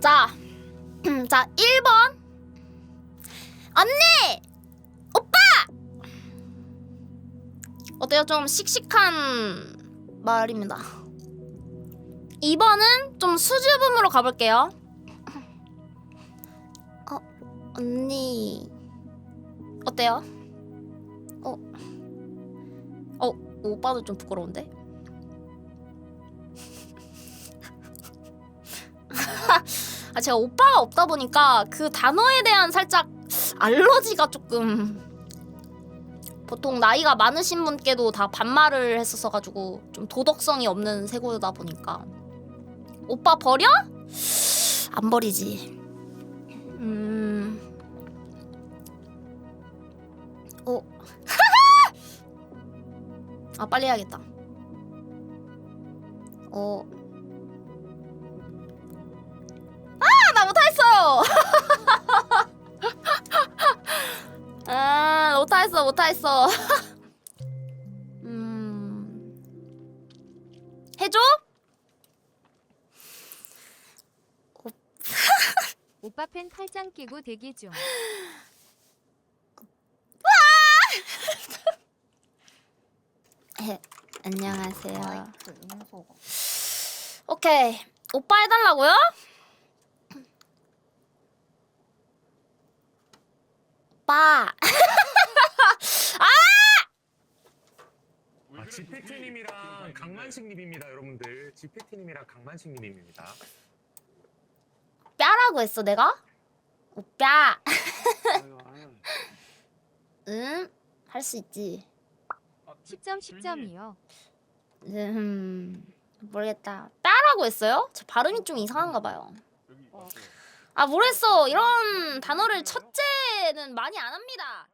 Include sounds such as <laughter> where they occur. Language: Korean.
자, <clears throat> 자 1번 언니 오빠 어때요? 좀 씩씩한 말입니다. 2번은 좀 수줍음으로 가볼게요. 어 언니 어때요? 어, 어 오빠도 좀 부끄러운데? 아 제가 오빠가 없다 보니까 그 단어에 대한 살짝 알러지가 조금 보통 나이가 많으신 분께도 다 반말을 했었어 가지고 좀 도덕성이 없는 세고다 보니까 오빠 버려? 안 버리지. 음. 어. <laughs> 아 빨리 해야겠다. 어. 못하겠어, 못하겠어. <laughs> 음, 해줘? <laughs> 오빠 팬 팔짱 끼고 대기 중. <laughs> 해, 안녕하세요. 오케이, 오빠 해달라고요? 오빠. 아, 지페트님이랑 강만식님입니다, 여러분들. 지페트님이랑 강만식님입니다. 뼈라고 했어 내가? 오빠. <laughs> 응? 할 수 있지. 10점 10점이요. 음 모르겠다. 뼈라고 했어요? 저 발음이 좀 이상한가 봐요. 아 모르겠어. 이런 단어를 첫째는 많이 안 합니다.